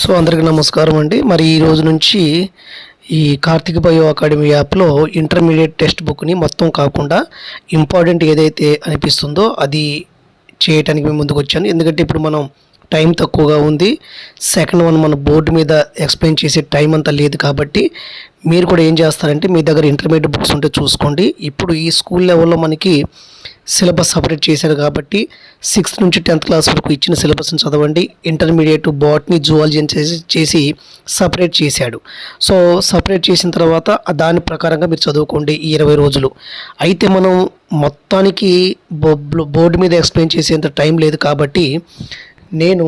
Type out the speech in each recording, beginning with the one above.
So అందరికీ నమస్కారం అండి. మరి ఈ రోజు నుంచి ఈ కార్తిక్ బయో అకాడమీ యాప్లో ఇంటర్మీడియట్ టెక్స్ట్ బుక్ని మొత్తం కాకుండా ఇంపార్టెంట్ ఏదైతే అనిపిస్తుందో అది చేయటానికి మేము ముందుకు వచ్చాను. ఎందుకంటే ఇప్పుడు మనం టైం తక్కువగా ఉంది. సెకండ్ వన్ మన బోర్డు మీద ఎక్స్ప్లెయిన్ చేసే టైం అంతా లేదు కాబట్టి మీరు కూడా ఏం చేస్తారంటే మీ దగ్గర ఇంటర్మీడియట్ బుక్స్ ఉంటే చూసుకోండి. ఇప్పుడు ఈ స్కూల్ లెవెల్లో మనకి సిలబస్ సపరేట్ చేశారు కాబట్టి సిక్స్త్ నుంచి టెన్త్ క్లాస్ వరకు ఇచ్చిన సిలబస్ని చదవండి. ఇంటర్మీడియట్ బాటనీ జువాలజీ అని చేసి చేసి సపరేట్ చేశాడు. సో సపరేట్ చేసిన తర్వాత దాని ప్రకారంగా మీరు చదువుకోండి ఈ ఇరవై రోజులు. అయితే మనం మొత్తానికి బోర్డు మీద ఎక్స్ప్లెయిన్ చేసేంత టైం లేదు కాబట్టి నేను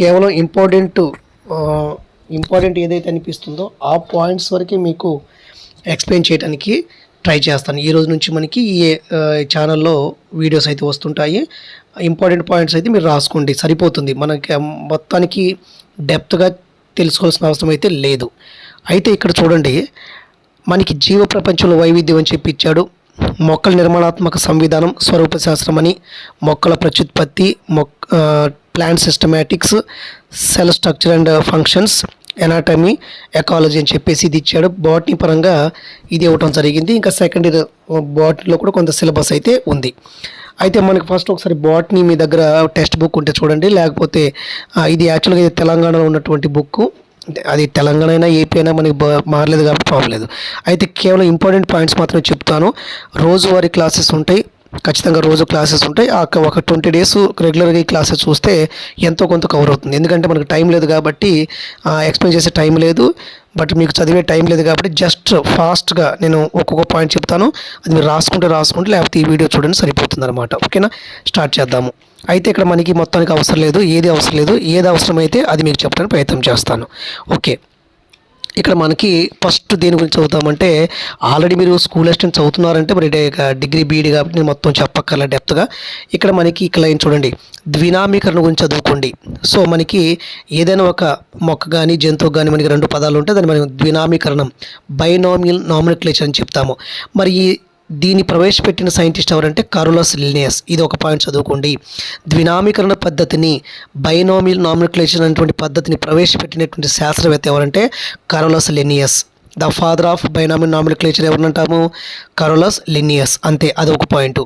కేవలం ఇంపార్టెంట్ ఇంపార్టెంట్ ఏదైతే అనిపిస్తుందో ఆ పాయింట్స్ వరకే మీకు ఎక్స్ప్లెయిన్ చేయడానికి ట్రై చేస్తాను. ఈ రోజు నుంచి మనకి ఈ ఛానల్లో వీడియోస్ అయితే వస్తుంటాయి. ఇంపార్టెంట్ పాయింట్స్ అయితే మీరు రాసుకోండి. సరిపోతుంది. మనకి మొత్తానికి డెప్త్గా తెలుసుకోవాల్సిన అవసరం అయితే లేదు. అయితే ఇక్కడ చూడండి. మనకి జీవ ప్రపంచంలో వైవిధ్యం అని చెప్పి ఇచ్చాడు. మొక్కల నిర్మాణాత్మక సంవిధానం స్వరూప శాస్త్రం అని మొక్కల ప్రత్యుత్పత్తి మొక్క plant systematics cell structure and functions anatomy ecology అని చెప్పేసి ఇది ఇచ్చాడు. బాటనీ పరంగా ఇది ఇవ్వటం జరిగింది. ఇంకా సెకండ్ ఇయర్ బాటనీలో కూడా కొంత సిలబస్ అయితే ఉంది. అయితే మనకి ఫస్ట్ ఒకసారి బాటనీ మీ దగ్గర టెక్స్ట్ బుక్ ఉంటే చూడండి. లేకపోతే uh, ఇది యాక్చువల్గా ఇది తెలంగాణలో ఉన్నటువంటి బుక్ అది తెలంగాణ అయినా ఏపీ అయినా మనకి మారలేదు కాబట్టి ప్రాబ్లం లేదు. అయితే కేవలం ఇంపార్టెంట్ పాయింట్స్ మాత్రమే చెప్తాను. రోజువారీ క్లాసెస్ ఉంటాయి. ఖచ్చితంగా రోజు క్లాసెస్ ఉంటాయి. ఆ ఒక- ఒక ట్వంటీ డేస్ రెగ్యులర్గా ఈ క్లాసెస్ చూస్తే ఎంతో కొంత కవర్ అవుతుంది. ఎందుకంటే మనకు టైం లేదు కాబట్టి ఎక్స్ప్లెయిన్ చేసే టైం లేదు. బట్ మీకు చదివే టైం లేదు కాబట్టి జస్ట్ ఫాస్ట్గా నేను ఒక్కొక్క పాయింట్ చెప్తాను. అది మీరు రాసుకుంటే రాసుకుంటే లేకపోతే ఈ వీడియో చూడండి సరిపోతుంది అనమాట ఓకేనా? స్టార్ట్ చేద్దాము. అయితే ఇక్కడ మనకి మొత్తానికి అవసరం లేదు. ఏది అవసరం లేదు? ఏది అవసరమైతే అది మీకు చెప్పడానికి ప్రయత్నం చేస్తాను. ఓకే. ఇక్కడ మనకి ఫస్ట్ దేని గురించి చదువుతామంటే ఆల్రెడీ మీరు స్కూల్ అసిస్టెంట్ చదువుతున్నారంటే మరి డిగ్రీ బీఈడి కాబట్టి నేను మొత్తం చెప్పక్కర్ల డెప్త్గా ఇక్కడ మనకి ఇక్కడ ఏం చూడండి. ద్వినామీకరణ గురించి చదువుకోండి. సో మనకి ఏదైనా ఒక మొక్క కానీ జంతువు కానీ మనకి రెండు పదాలు ఉంటే దాన్ని మనం ద్వినామీకరణం బైనామియల్ నామినిక్లేచర్ అని చెప్తాము. మరి ఈ దీన్ని ప్రవేశపెట్టిన సైంటిస్ట్ ఎవరంటే కరులస్ లినియస్ ఇది ఒక పాయింట్ చదువుకోండి. ద్వినామీకరణ పద్ధతిని బైనామిల్ నామినిక్లేషన్ అనేటువంటి పద్ధతిని ప్రవేశపెట్టినటువంటి శాస్త్రవేత్త ఎవరంటే Carolus Linnaeus the father of binomial nomenclature ఎవరంటాము? Carolus Linnaeus అంతే అదొక పాయింట్.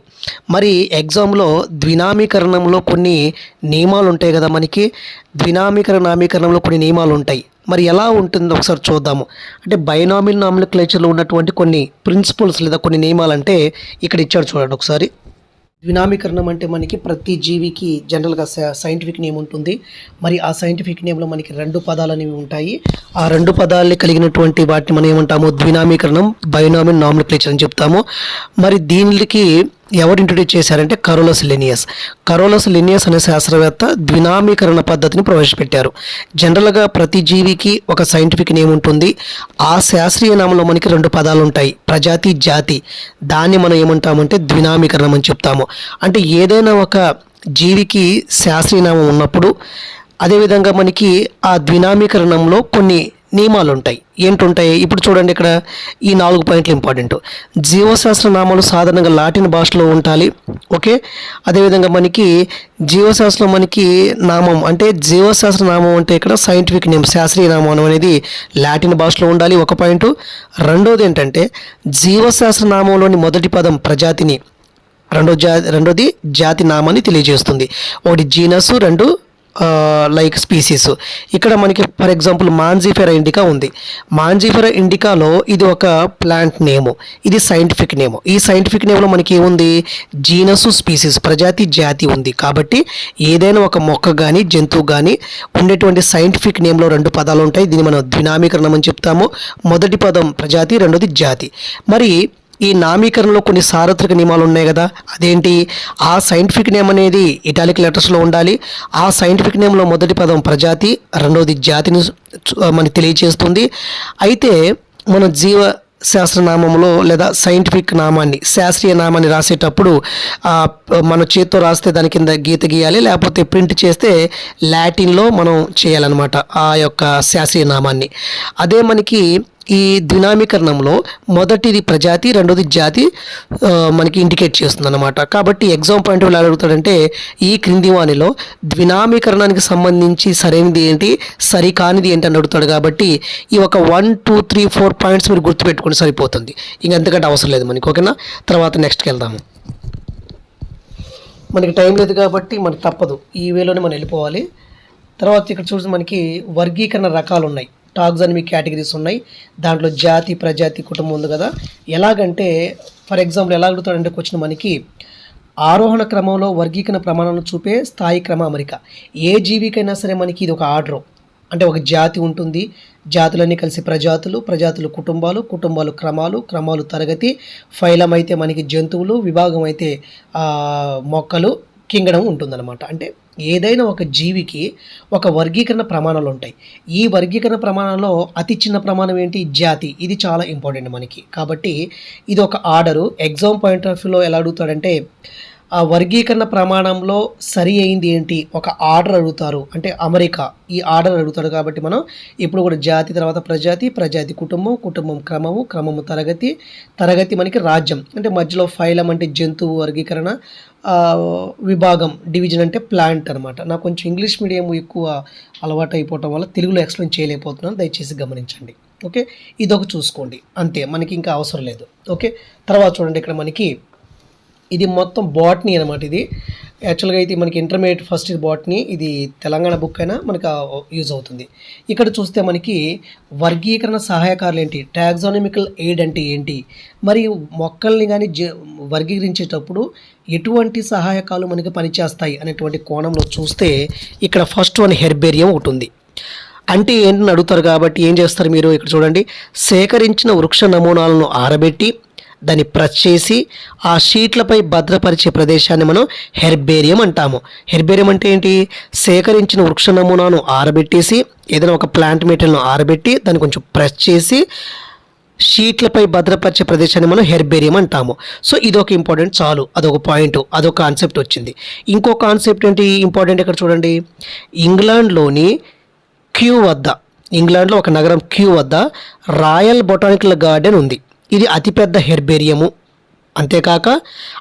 మరి ఎగ్జామ్లో ద్వినామీకరణంలో కొన్ని నియమాలు ఉంటాయి కదా మనకి? ద్వినామీకరణ నామీకరణంలో కొన్ని నియమాలు ఉంటాయి మరి ఎలా ఉంటుందో ఒకసారి చూద్దాము. అంటే బైనామిల్ నామినిక్లేచర్లో ఉన్నటువంటి కొన్ని ప్రిన్సిపల్స్ లేదా కొన్ని నియమాలు అంటే ఇక్కడ ఇచ్చాడు చూడండి ఒకసారి. ద్వినామీకరణం అంటే మనకి ప్రతి జీవికి జనరల్గా సైంటిఫిక్ నేమ్ ఉంటుంది. మరి ఆ సైంటిఫిక్ నేమ్లో మనకి రెండు పదాలు అనేవి ఉంటాయి. ఆ రెండు పదాలని కలిగినటువంటి వాటిని మనం ఏమంటాము? ద్వినామీకరణం బైనామిల్ నామినిక్లేచర్ అని చెప్తాము. మరి దీనికి ఎవరు ఇంట్రొడ్యూస్ చేశారంటే కరోలస్ లినియస్. కరోలస్ లినియస్ అనే శాస్త్రవేత్త ద్వినామీకరణ పద్ధతిని ప్రవేశపెట్టారు. జనరల్గా ప్రతి జీవికి ఒక సైంటిఫిక్ నేమ్ ఉంటుంది. ఆ శాస్త్రీయ నామంలో మనకి రెండు పదాలు ఉంటాయి. ప్రజాతి జాతి. దాన్ని మనం ఏమంటామంటే ద్వినామీకరణం అని చెప్తాము. అంటే ఏదైనా ఒక జీవికి శాస్త్రీయ నామం ఉన్నప్పుడు అదేవిధంగా మనకి ఆ ద్వినామీకరణంలో కొన్ని నియమాలు ఉంటాయి ఏంటుంటాయి? ఇప్పుడు చూడండి ఇక్కడ ఈ నాలుగు పాయింట్లు ఇంపార్టెంట్. జీవశాస్త్ర నామాలు సాధారణంగా లాటిన్ భాషలో ఉండాలి. ఓకే? అదేవిధంగా మనకి జీవశాస్త్రం మనకి నామం అంటే జీవశాస్త్ర నామం అంటే ఇక్కడ సైంటిఫిక్ నేమ్ శాస్త్రీయ నామం అనేది లాటిన్ భాషలో ఉండాలి. ఒక పాయింట్. రెండోది ఏంటంటే జీవశాస్త్ర నామంలోని మొదటి పదం ప్రజాతిని రెండో జా రెండోది జాతి నామాన్ని తెలియజేస్తుంది. ఒకటి జీనస్ రెండు లైక్ స్పీసీస్ ఇక్కడ మనకి ఫర్ ఎగ్జాంపుల్ మాంజీఫెరా ఇండికా ఉంది. మాంజీఫెరా ఇండికాలో ఇది ఒక ప్లాంట్ నేము ఇది సైంటిఫిక్ నేమ్ ఈ సైంటిఫిక్ నేమ్లో మనకి ఏముంది? జీనస్ స్పీసీస్ ప్రజాతి జాతి ఉంది. కాబట్టి ఏదైనా ఒక మొక్క కానీ జంతువు కానీ ఉండేటువంటి సైంటిఫిక్ నేమ్లో రెండు పదాలు ఉంటాయి. దీన్ని మనం ద్వినామీకరణం అని చెప్తాము. మొదటి పదం ప్రజాతి రెండోది జాతి. మరి ఈ నామీకరణలో కొన్ని సార్వత్రిక నియమాలు ఉన్నాయి కదా. అదేంటి? ఆ సైంటిఫిక్ నేమ్ అనేది ఇటాలిక్ లెటర్స్లో ఉండాలి. ఆ సైంటిఫిక్ నేమ్లో మొదటి పదం ప్రజాతి రెండవది జాతిని మనకి తెలియచేస్తుంది. అయితే మన జీవ శాస్త్రనామంలో లేదా సైంటిఫిక్ నామాన్ని శాస్త్రీయ నామాన్ని రాసేటప్పుడు మన చేత్తో రాస్తే దాని కింద గీత గీయాలి లేకపోతే ప్రింట్ చేస్తే లాటిన్లో మనం చేయాలన్నమాట ఆ యొక్క శాస్త్రీయ నామాన్ని. అదే మనకి ఈ ద్వినామీకరణంలో మొదటిది ప్రజాతి రెండోది జాతి మనకి ఇండికేట్ చేస్తుంది అనమాట కాబట్టి ఎగ్జామ్ పాయింట్ ఎలా అడుగుతాడంటే ఈ క్రింది వాణిలో ద్వినామీకరణానికి సంబంధించి సరైనది ఏంటి సరికానిది ఏంటి అని అడుగుతాడు కాబట్టి ఈ ఒక one two three four points మీరు గుర్తుపెట్టుకుని సరిపోతుంది. ఇంకంతకంటే అవసరం లేదు మనకి ఓకేనా? తర్వాత నెక్స్ట్కి వెళ్దాము మనకి టైం లేదు కాబట్టి మనకి తప్పదు. ఈ వేలోనే మనం వెళ్ళిపోవాలి. తర్వాత ఇక్కడ చూసి మనకి వర్గీకరణ రకాలు ఉన్నాయి టాక్సానమిక్ కేటగిరీస్ ఉన్నాయి. దాంట్లో జాతి ప్రజాతి కుటుంబం ఉంది కదా. ఎలాగంటే ఫర్ ఎగ్జాంపుల్ ఎలా అడుగుతాడంటే క్వశ్చన్ మనకి ఆరోహణ క్రమంలో వర్గీకరణ ప్రమాణాలను చూపే స్థాయి క్రమ అమరిక. ఏ జీవికైనా సరే మనకి ఇది ఒక ఆర్డర్. అంటే ఒక జాతి ఉంటుంది. జాతులన్నీ కలిసి ప్రజాతులు ప్రజాతులు కుటుంబాలు కుటుంబాలు క్రమాలు క్రమాలు తరగతి ఫైలం అయితే మనకి జంతువులు విభాగం అయితే మొక్కలు కింగడం ఉంటుందన్నమాట. అంటే ఏదైనా ఒక జీవికి ఒక వర్గీకరణ ప్రమాణాలు ఉంటాయి. ఈ వర్గీకరణ ప్రమాణంలో అతి చిన్న ప్రమాణం ఏంటి? జాతి. ఇది చాలా ఇంపార్టెంట్ మనకి. కాబట్టి ఇది ఒక ఆర్డరు. ఎగ్జామ్ పాయింట్ ఆఫ్ వ్యూలో ఎలా అడుగుతాడంటే ఆ వర్గీకరణ ప్రమాణంలో సరి అయింది ఏంటి? ఒక ఆర్డర్ అడుగుతారు. అంటే అమెరికా ఈ ఆర్డర్ అడుగుతాడు కాబట్టి మనం ఇప్పుడు కూడా జాతి తర్వాత ప్రజాతి ప్రజాతి కుటుంబం కుటుంబం క్రమము క్రమము తరగతి తరగతి మనకి రాజ్యం. అంటే మధ్యలో ఫైలం అంటే జంతువు వర్గీకరణ విభాగం డివిజన్ అంటే ప్లాంట్ అనమాట నాకు కొంచెం ఇంగ్లీష్ మీడియం ఎక్కువ అలవాటు అయిపోవటం వల్ల తెలుగులో ఎక్స్ప్లెయిన్ చేయలేకపోతున్నాను. దయచేసి గమనించండి. ఓకే? ఇదొక చూసుకోండి. అంతే మనకి ఇంకా అవసరం లేదు. ఓకే? తర్వాత చూడండి ఇక్కడ మనకి ఇది మొత్తం బాట్నీ అనమాట ఇది. యాక్చువల్గా అయితే మనకి ఇంటర్మీడియట్ ఫస్ట్ ఇది బాట్ని ఇది తెలంగాణ బుక్ అయినా మనకి యూజ్ అవుతుంది. ఇక్కడ చూస్తే మనకి వర్గీకరణ సహాయకారులు ఏంటి? టాక్సానమికల్ ఎయిడ్ అంటే ఏంటి? మరి మొక్కల్ని కానీ జ వర్గీకరించేటప్పుడు ఎటువంటి సహాయకాలు మనకి పనిచేస్తాయి అనేటువంటి కోణంలో చూస్తే ఇక్కడ ఫస్ట్ వన్ హెర్బేరియం ఉంటుంది అంటే ఏంటని అడుగుతారు కాబట్టి ఏం చేస్తారు మీరు? ఇక్కడ చూడండి. సేకరించిన వృక్ష నమూనాలను ఆరబెట్టి దాన్ని ప్రెస్ చేసి ఆ షీట్లపై భద్రపరిచే ప్రదేశాన్ని మనం హెర్బేరియం అంటాము. హెర్బేరియం అంటే ఏంటి? సేకరించిన వృక్ష నమూనాను ఆరబెట్టేసి ఏదైనా ఒక ప్లాంట్ మెటీరియల్ను ఆరబెట్టి దాన్ని కొంచెం ప్రెస్ చేసి షీట్లపై భద్రపరిచే ప్రదేశాన్ని మనం హెర్బేరియం అంటాము. సో ఇదొక ఇంపార్టెంట్ చాలు. అదొక పాయింట్ అదొక కాన్సెప్ట్ వచ్చింది. ఇంకో కాన్సెప్ట్ ఏంటి? ఇంపార్టెంట్ ఇక్కడ చూడండి? ఇంగ్లాండ్లోని క్యూ వద్ద ఇంగ్లాండ్లో ఒక నగరం క్యూ వద్ద రాయల్ బొటానికల్ గార్డెన్ ఉంది. ఇది అతిపెద్ద హెర్బేరియము. అంతేకాక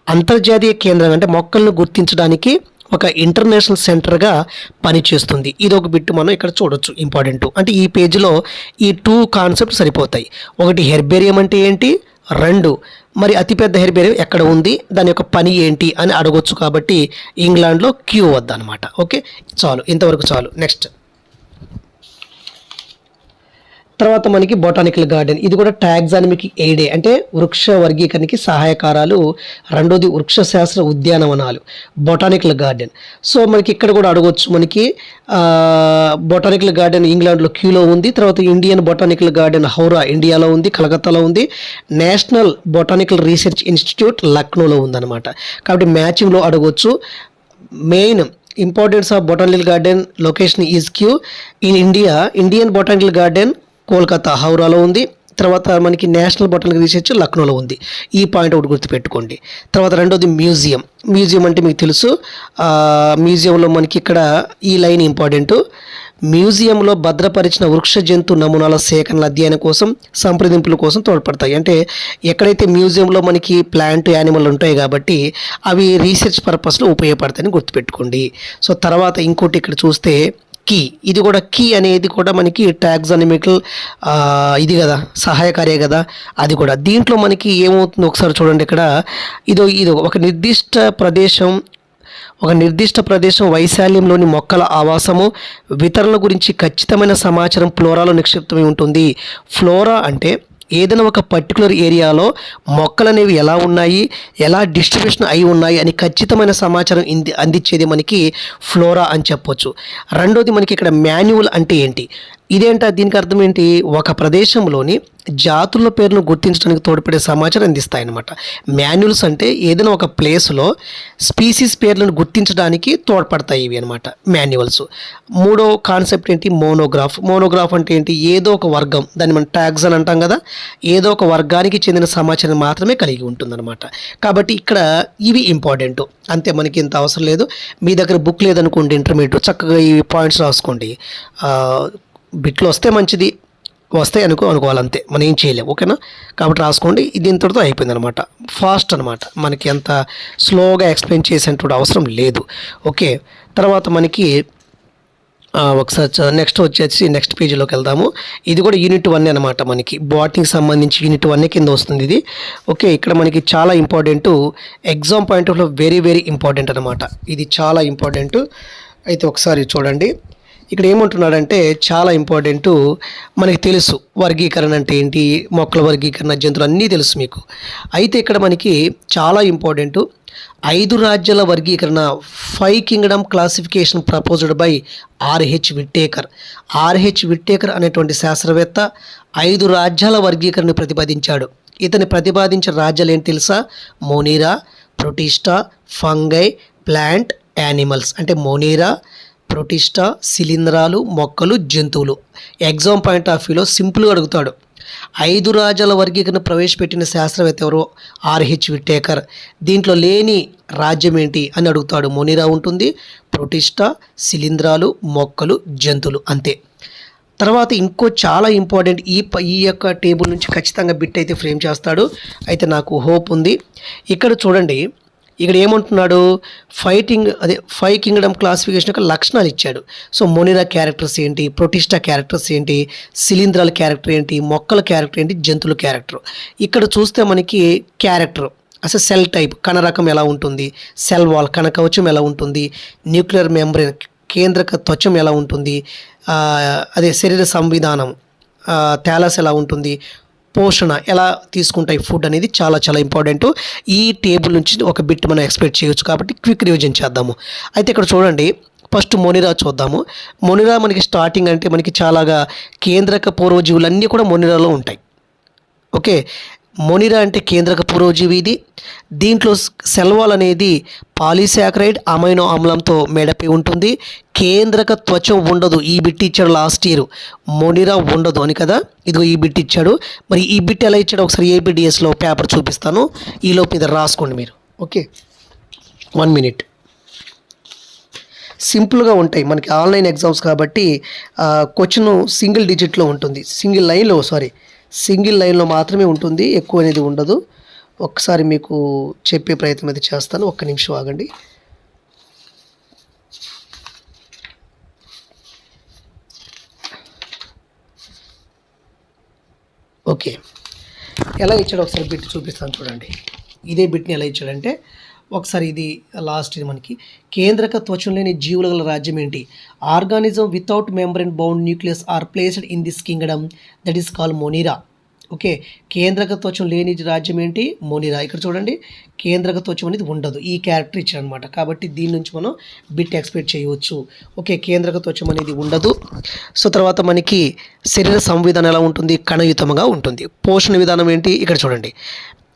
అంతర్జాతీయ కేంద్రం అంటే మొక్కలను గుర్తించడానికి ఒక ఇంటర్నేషనల్ సెంటర్గా పనిచేస్తుంది. ఇది ఒక బిట్టు మనం ఇక్కడ చూడొచ్చు ఇంపార్టెంట్. అంటే ఈ పేజీలో ఈ టూ కాన్సెప్ట్ సరిపోతాయి. ఒకటి హెర్బేరియం అంటే ఏంటి? రెండు మరి అతిపెద్ద హెర్బేరియం ఎక్కడ ఉంది? దాని యొక్క పని ఏంటి అని అడగొచ్చు కాబట్టి ఇంగ్లాండ్లో క్యూ వద్ద అనమాట ఓకే? చాలు ఇంతవరకు చాలు. నెక్స్ట్. తర్వాత మనకి బొటానికల్ గార్డెన్ ఇది కూడా టాక్సానమిక్ ఎయిడే అంటే వృక్ష వర్గీకరణకి సహాయకారాలు రెండోది వృక్ష శాస్త్ర ఉద్యానవనాలు బొటానికల్ గార్డెన్ సో మనకి ఇక్కడ కూడా అడగవచ్చు మనకి బొటానికల్ గార్డెన్ ఇంగ్లాండ్లో క్యూలో ఉంది తర్వాత ఇండియన్ బొటానికల్ గార్డెన్ హౌరా ఇండియాలో ఉంది కలకత్తాలో ఉంది నేషనల్ బొటానికల్ రీసెర్చ్ ఇన్స్టిట్యూట్ లక్నోలో ఉందన్నమాట. కాబట్టి మ్యాచింగ్లో అడగవచ్చు main importance of botanical garden location is Kew in India Indian botanical garden Kolkata హౌరాలో ఉంది. తర్వాత మనకి నేషనల్ బొటానికల్ రీసెర్చ్ లక్నోలో ఉంది. ఈ పాయింట్ ఒకటి గుర్తుపెట్టుకోండి. తర్వాత రెండోది మ్యూజియం. మ్యూజియం అంటే మీకు తెలుసు. మ్యూజియంలో మనకి ఇక్కడ ఈ లైన్ ఇంపార్టెంట్. మ్యూజియంలో భద్రపరిచిన వృక్ష జంతు నమూనాల సేకరణ అధ్యయనం కోసం సంప్రదింపుల కోసం తోడ్పడతాయి. అంటే ఎక్కడైతే మ్యూజియంలో మనకి ప్లాంట్ యానిమల్ ఉంటాయి కాబట్టి అవి రీసెర్చ్ పర్పస్లో ఉపయోగపడతాయని గుర్తుపెట్టుకోండి. సో తర్వాత ఇంకోటి ఇక్కడ చూస్తే కీ ఇది కూడా కీ అనేది కూడా మనకి టాక్సానమికల్ ఇది కదా సహాయకారే కదా అది కూడా. దీంట్లో మనకి ఏమవుతుంది ఒకసారి చూడండి ఇక్కడ. ఇదో ఇది ఒక నిర్దిష్ట ప్రదేశం ఒక నిర్దిష్ట ప్రదేశం వైశాల్యంలోని మొక్కల ఆవాసము వితరణ గురించి ఖచ్చితమైన సమాచారం ఫ్లోరాలో నిక్షిప్తమై ఉంటుంది. ఫ్లోరా అంటే ఏదైనా ఒక పర్టికులర్ ఏరియాలో మొక్కలు అనేవి ఎలా ఉన్నాయి ఎలా డిస్ట్రిబ్యూషన్ అయి ఉన్నాయి అని ఖచ్చితమైన సమాచారం ఇంది అందించేది మనకి ఫ్లోరా అని చెప్పొచ్చు. రెండోది మనకి ఇక్కడ మాన్యువల్ అంటే ఏంటి? ఇదేంట దీనికి అర్థం ఏంటి ఒక ప్రదేశంలోని జాతుల పేరును గుర్తించడానికి తోడ్పడే సమాచారం అందిస్తాయన్నమాట. మాన్యువల్స్ అంటే ఏదైనా ఒక ప్లేస్లో స్పీసీస్ పేర్లను గుర్తించడానికి తోడ్పడతాయి ఇవి అనమాట మాన్యువల్స్. మూడో కాన్సెప్ట్ ఏంటి? మోనోగ్రాఫ్. మోనోగ్రాఫ్ అంటే ఏంటి? ఏదో ఒక వర్గం దాన్ని మనం ట్యాగ్స్ అని అంటాం కదా ఏదో ఒక వర్గానికి చెందిన సమాచారం మాత్రమే కలిగి ఉంటుందన్నమాట. కాబట్టి ఇక్కడ ఇవి ఇంపార్టెంట్. అంతే మనకి ఇంత అవసరం లేదు. మీ దగ్గర బుక్ లేదనుకోండి ఇంటర్మీడియట్ చక్కగా ఈ పాయింట్స్ రాసుకోండి. బిట్లు వస్తే మంచిది వస్తాయి అనుకో అనుకోవాలి అంతే మనం ఏం చేయలేం ఓకేనా? కాబట్టి రాసుకోండి. ఇది ఇంతటితో అయిపోయింది అనమాట ఫాస్ట్ అనమాట మనకి ఎంత స్లోగా ఎక్స్ప్లెయిన్ చేసేటువంటి అవసరం లేదు. ఓకే? తర్వాత మనకి ఒకసారి చ- నెక్స్ట్ వచ్చేసి నెక్స్ట్ పేజీలోకి వెళ్దాము. ఇది కూడా యూనిట్ వన్ అనమాట మనకి. బాటింగ్కి సంబంధించి యూనిట్ వన్ కింద వస్తుంది ఇది. ఓకే? ఇక్కడ మనకి చాలా important exam point of very very important అనమాట ఇది చాలా ఇంపార్టెంట్. అయితే ఒకసారి చూడండి. ఇక్కడ ఏమంటున్నాడంటే చాలా ఇంపార్టెంట్ మనకి తెలుసు వర్గీకరణ అంటే ఏంటి మొక్కల వర్గీకరణ జంతువులు అన్నీ తెలుసు మీకు. అయితే ఇక్కడ మనకి చాలా ఇంపార్టెంట్ ఐదు రాజ్యాల వర్గీకరణ five kingdom classification proposed by R H Whittaker. R H Whittaker అనేటువంటి శాస్త్రవేత్త ఐదు రాజ్యాల వర్గీకరణ ప్రతిపాదించాడు. ఇతని ప్రతిపాదించిన రాజ్యాలు ఏంటి తెలుసా? Monera Protista Fungi plant animals. అంటే మోనీరా ప్రొటిస్టా శిలీంధ్రాలు మొక్కలు జంతువులు. ఎగ్జామ్ పాయింట్ ఆఫ్ వ్యూలో సింపుల్గా అడుగుతాడు. ఐదు రాజ్యాల వర్గీకరణ ప్రవేశపెట్టిన శాస్త్రవేత్త ఎవరో? ఆర్హెచ్ విట్టేకర్ దీంట్లో లేని రాజ్యం ఏంటి అని అడుగుతాడు. మొనిరా ఉంటుంది. ప్రొటిస్టా శిలీంధ్రాలు మొక్కలు జంతువులు అంతే. తర్వాత ఇంకో చాలా ఇంపార్టెంట్ ఈ ఈ యొక్క టేబుల్ నుంచి ఖచ్చితంగా బిట్ అయితే ఫ్రేమ్ చేస్తాడు. అయితే నాకు హోప్ ఉంది. ఇక్కడ చూడండి. ఇక్కడ ఏమంటున్నాడు? ఫైటింగ్ అదే ఫైవ్ కింగ్డమ్ క్లాసిఫికేషన్ యొక్క లక్షణాలు ఇచ్చాడు. సో మొనిరా క్యారెక్టర్స్ ఏంటి? ప్రొటిస్టా క్యారెక్టర్స్ ఏంటి? శిలీంధ్రాల క్యారెక్టర్ ఏంటి? మొక్కల క్యారెక్టర్ ఏంటి? జంతువుల క్యారెక్టర్ ఇక్కడ చూస్తే మనకి క్యారెక్టర్ అసలు సెల్ టైప్ కణ రకం ఎలా ఉంటుంది? సెల్ వాల్ కణ కవచం ఎలా ఉంటుంది? న్యూక్లియర్ మెంబ్రెయిన్ కేంద్రక త్వచం ఎలా ఉంటుంది? అదే శరీర సంవిధానం తేలాస్ థాలస్ ఎలా ఉంటుంది? పోషణ ఎలా తీసుకుంటాయి ఫుడ్ అనేది చాలా చాలా ఇంపార్టెంట్ ఈ టేబుల్ నుంచి ఒక బిట్ మనం ఎక్స్పెక్ట్ చేయొచ్చు కాబట్టి క్విక్ రివిజన్ చేద్దాము. అయితే ఇక్కడ చూడండి ఫస్ట్ మొనిరా చూద్దాము. మొనిరా మనకి స్టార్టింగ్ అంటే మనకి చాలాగా కేంద్రక పూర్వజీవులన్నీ కూడా మొనిరాలో ఉంటాయి. ఓకే మొనిరా అంటే కేంద్రక పూర్వజీవి ఇది. దీంట్లో సెల్వాల్ అనేది పాలిసాకరైడ్ అమైనో ఆమ్లంతో మెడపి ఉంటుంది. కేంద్రక త్వచం ఉండదు. ఈ బిట్ ఇచ్చాడు లాస్ట్ ఇయర్. మొనిరా ఉండదు అని కదా? ఇదిగో ఈ బిట్ ఇచ్చాడు. మరి ఈ బిట్ ఎలా ఇచ్చాడు ఒకసారి ఏబిడిఎస్లో పేపర్ చూపిస్తాను. ఈలోపు ఇది రాసుకోండి మీరు. ఓకే? One minute. సింపుల్గా ఉంటాయి. మనకి ఆన్లైన్ ఎగ్జామ్స్ కాబట్టి క్వశ్చన్ సింగిల్ డిజిట్లో ఉంటుంది. సింగిల్ లైన్లో సారీ. సింగిల్ లైన్లో మాత్రమే ఉంటుంది ఎక్కువ అనేది ఉండదు. ఒక్కసారి మీకు చెప్పే ప్రయత్నం అయితే చేస్తాను. ఒక్క నిమిషం ఆగండి. ఓకే. ఎలా ఇచ్చాడో ఒకసారి బిట్ చూపిస్తాను చూడండి. ఇదే బిట్ని ఎలా ఇచ్చాడంటే ఒకసారి ఇది లాస్ట్ ఇది మనకి. కేంద్రక త్వచం లేని జీవుల గల రాజ్యం ఏంటి? Organism without membrane bound nucleus are placed in this kingdom that is call Monera okay కేంద్రక త్వచం లేని రాజ్యం ఏంటి? మోనిరా ఇక్కడ చూడండి. కేంద్రక త్వచం అనేది ఉండదు. ఈ క్యారెక్టర్ ఇచ్చారనమాట అనమాట కాబట్టి దీని నుంచి మనం బిట్ ఎక్స్పెక్ట్ చేయవచ్చు. ఓకే కేంద్రక త్వచం అనేది ఉండదు. సో తర్వాత మనకి శరీర సంవిధానం ఎలా ఉంటుంది? కణయుతముగా ఉంటుంది. పోషణ విధానం ఏంటి? ఇక్కడ చూడండి.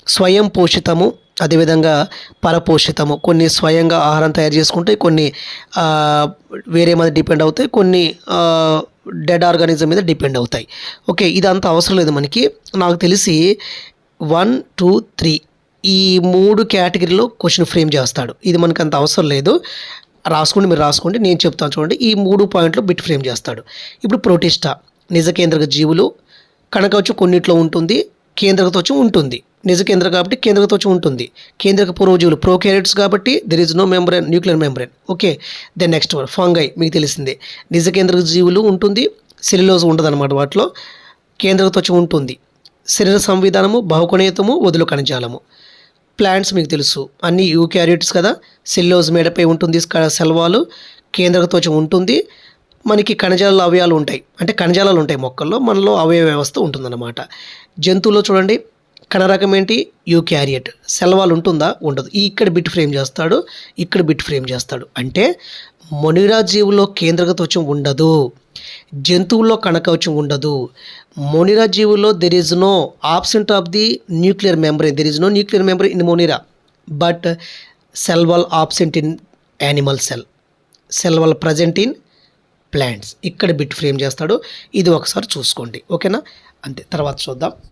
స్వయం పోషితము అదేవిధంగా పరపోషితము. కొన్ని స్వయంగా ఆహారం తయారు చేసుకుంటాయి కొన్ని వేరే మీద డిపెండ్ అవుతాయి కొన్ని డెడ్ ఆర్గానిజం మీద డిపెండ్ అవుతాయి. ఓకే ఇదంతా అవసరం లేదు మనకి. నాకు తెలిసి వన్ టూ త్రీ ఈ మూడు కేటగిరీలో క్వశ్చన్ ఫ్రేమ్ చేస్తాడు. ఇది మనకు అంత అవసరం లేదు. రాసుకోండి మీరు రాసుకోండి నేను చెప్తాను చూడండి. ఈ మూడు పాయింట్లు బిట్ ఫ్రేమ్ చేస్తాడు. ఇప్పుడు ప్రోటిస్టా నిజ కేంద్రక జీవులు కనుక వచ్చి కొన్నిట్లో ఉంటుంది కేంద్రకత్వం ఉంటుంది. నిజ కేంద్ర కాబట్టి కేంద్రకతో ఉంటుంది. కేంద్రక పూర్వజీవులు ప్రోకేరియట్స్ కాబట్టి there is no membrane nuclear membrane okay then next one Fungi మీకు తెలిసిందే. నిజ కేంద్రక జీవులు ఉంటుంది సెల్యులోజ్ ఉండదు వాటిలో. కేంద్రకతో ఉంటుంది. శరీర సంవిధానము బహుకొణీయతము వదులు కణజాలము ప్లాంట్స్ మీకు తెలుసు. అన్ని యూక్యారియోట్స్ కదా. సెల్లోజ్ మేడపై ఉంటుంది సెల్వాలు. కేంద్రకతో ఉంటుంది. మనకి కణజాల అవయాలు ఉంటాయి. అంటే కణజాలాలు ఉంటాయి మొక్కల్లో. మనలో అవయవ వ్యవస్థ ఉంటుందన్నమాట. జంతువులో చూడండి. కణ రకం ఏంటి? యూక్యారియట్ సెల్వాల్ ఉంటుందా ఉండదు. ఈ ఇక్కడ బిట్ ఫ్రేమ్ చేస్తాడు ఇక్కడ బిట్ ఫ్రేమ్ చేస్తాడు. అంటే మొనిరా జీవుల్లో కేంద్రక త్వచం ఉండదు. జంతువుల్లో కణకవచం ఉండదు. మోనిరా జీవుల్లో there is no absent of the nuclear membrane there is no nuclear membrane in Monera but cell wall absent in animal cell cell wall present in plants ఇక్కడ బిట్ ఫ్రేమ్ చేస్తాడు. ఇది ఒకసారి చూసుకోండి. ఓకేనా? అంతే. తర్వాత చూద్దాం.